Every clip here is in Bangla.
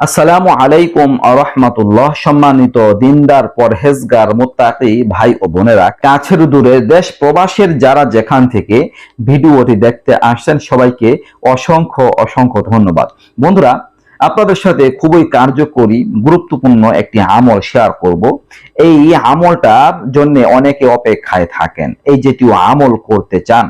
আসসালামু আলাইকুম আরহামাতুল্লাহ, সম্মানিত দিনদার, পরহেজগার, মোত্তাকি ভাই ও বোনেরা, কাছের দূরে দেশ প্রবাসের যারা যেখান থেকে ভিডিওটি দেখতে আসছেন, সবাইকে অসংখ্য অসংখ্য ধন্যবাদ। বন্ধুরা, আপনাদের সাথে খুবই কার্যকরী, গুরুত্বপূর্ণ একটি আমল শেয়ার করব। এই আমলটার জন্য অনেকে অপেক্ষায় থাকেন। এই যেটিও আমল করতে চান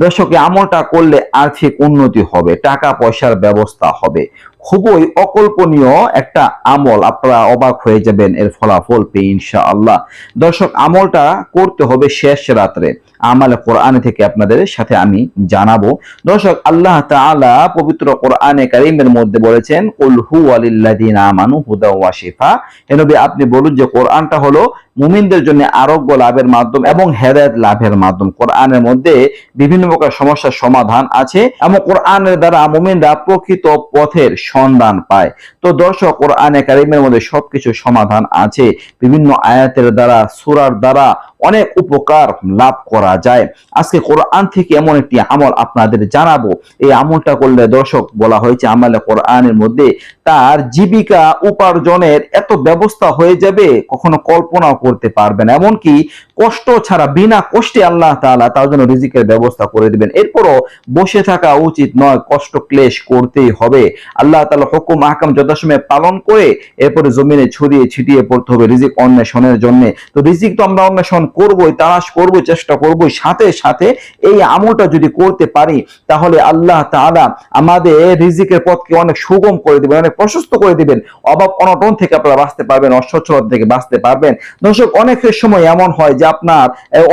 দর্শক আমলটা করলে আর্থিক উন্নতি হবে টাকা পয়সার ব্যবস্থা হবে। খুবই অকল্পনীয় একটা আমল, আপনারা অবাক হয়ে যাবেন, এর ফলাফল পেয়ে ইনশাআল্লাহ। দর্শক, আমলটা করতে হবে শেষ রাত্রে। আমাল কোরআন থেকে আপনাদের সাথে আমি জানাব। দর্শক, আল্লাহ তাআলা পবিত্র কোরআনে কারীমের মধ্যে বলেছেন, কুল হু আলিল্লাযিনা আমানু হুদা ওয়া শিফা হে নবী, আপনি বলুন যে কোরআনটা হলো মুমিনদের জন্য আরোগ্য লাভের মাধ্যম এবং হেদায়ত লাভের মাধ্যম। কোরআনের মধ্যে বিভিন্ন প্রকার সমস্যার সমাধান আছে এবং কোরআনের দ্বারা মুমিনরা প্রকৃত পথের সন্ধান পায়। তো দর্শক, কোরআনে কারিমের মধ্যে সবকিছু সমাধান আছে। বিভিন্ন আয়াতের দ্বারা, সুরার দ্বারা অনেক উপকার লাভ করা যায়। আজকে কোরআন থেকে এমন একটি আমল আপনাদের জানাব। এই আমলটা করলে দর্শক বলা হয়েছে, আমলে কোরআনের মধ্যে তার জীবিকা উপার্জনের এত ব্যবস্থা হয়ে যাবে, কখনো কল্পনাও করতে পারবেন এমনকি কষ্ট ছাড়া, বিনা কষ্টে আল্লাহ তাআলা তার জন্য রিজিকের ব্যবস্থা করে দিবেন। এরপরও বসে থাকা উচিত নয়, কষ্ট ক্লেশ করতেই হবে। আল্লাহ তালা হুকুম, আহকাম যথাসময়ে পালন করে এরপরে জমিনে ছড়িয়ে ছিটিয়ে পড়তে হবে। রিজিক অন্বেষণের জন্য। তো রিজিক তো আমরা অন্বেষণ করবই, তালাশ করবই, চেষ্টা করবই, সাথে সাথে এই আমলটা যদি করতে পারি, তাহলে আল্লাহ তাআলা আমাদের রিজিকের পথকে অনেক সুগম করে দিবেন, অনেক প্রশস্ত করে দিবেন। অভাব অনটন থেকে আপনারা বাঁচতে পারবেন, অসচ্ছলতা থেকে বাঁচতে পারবেন। দর্শক, অনেকের সময় এমন হয় যে আপনার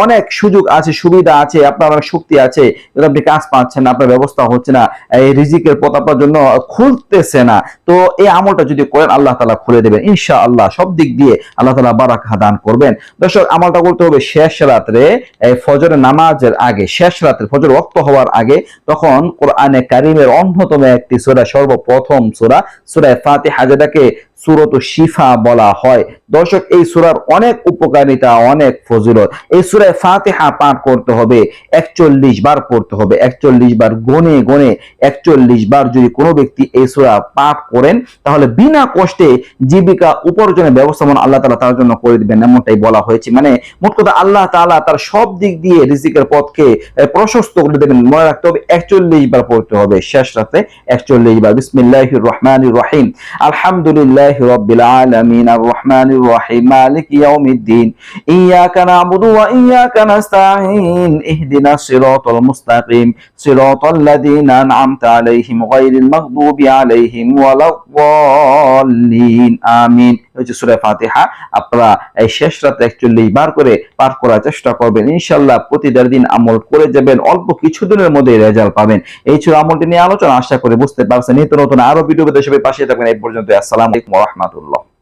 অনেক সুযোগ আছে, সুবিধা আছে, আপনার অনেক শক্তি আছে আপনি কাজ পাচ্ছেন না, আপনার ব্যবস্থা হচ্ছে না এই রিজিকের পথ আপনার জন্য খুলতেছে না। তো এই আমলটা যদি করেন, আল্লাহ তালা খুলে দেবেন ইনশা আল্লাহ সব দিক দিয়ে আল্লাহ তালা বারাকা দান করবেন। দর্শক, আমলটা করতে হবে শেষ রাত্রে ফজর নামাজের আগে, শেষ রাত্রে ফজর রক্ত হওয়ার আগে তখন কোরআনে কারিমের অন্যতম একটি সুরা, সর্বপ্রথম সুরা, সুরায় ফাতে যেটাকে সুরত শিফা বলা হয়। দর্শক, এই সুরার অনেক উপকারিতা, অনেক ফজিলত। এই সুরায় ফাতিহা পাঠ করতে হবে, একচল্লিশ বার পড়তে হবে, একচল্লিশ বার গনে গনে, একচল্লিশ বার যদি কোনো ব্যক্তি এই সুরা পাঠ করেন, তাহলে বিনা কষ্টে জীবিকা উপার্জনের ব্যবস্থাপনা আল্লাহ তালা তার জন্য করে দিবেন, এমনটাই বলা হয়েছে। মানে মোট কথা আল্লাহ তাআলা তার সব দিক দিয়ে রিজিকের পথকে প্রশস্ত করে দেবেন। মনে রাখতে হবে, একচল্লিশ বার পড়তে হবে। শেষ রাতে একচল্লিশ বার। বিসমিল্লাহির রহমানির রহিম। আলহামদুলিল্লাহ রব্বিল আলামিন আর রহমানির রহিম, মালিক ইয়াউমিদ্দিন। ইয়াকা নাবুদু ওয়া ইয়াকা নাস্তাঈন ইহদিনাস সিরাতাল মুস্তাকিম, সিরাতাল লাযিনা আন'আমতা আলাইহিম গায়রিল মাগদুবি আলাইহিম ওয়ালাদ-দাল্লিন। আমিন। এই হচ্ছে সূরা ফাতিহা। আপনারা এই শেষ রাতে 41 বার করে পাঠ করার চেষ্টা করবেন। ইনশাআল্লাহ প্রতিদার দিন আমল করে যাবেন, অল্প কিছুদিনের মধ্যে রেজাল্ট পাবেন। এই ছিল আমলটি নিয়ে আলোচনা। আশা করি বুঝতে পারছেন। নিত্য নতুন আরও ভিডিও সবাই পাশে থাকবেন। এই পর্যন্ত আসসালামু রাহমাতুল্লাহ।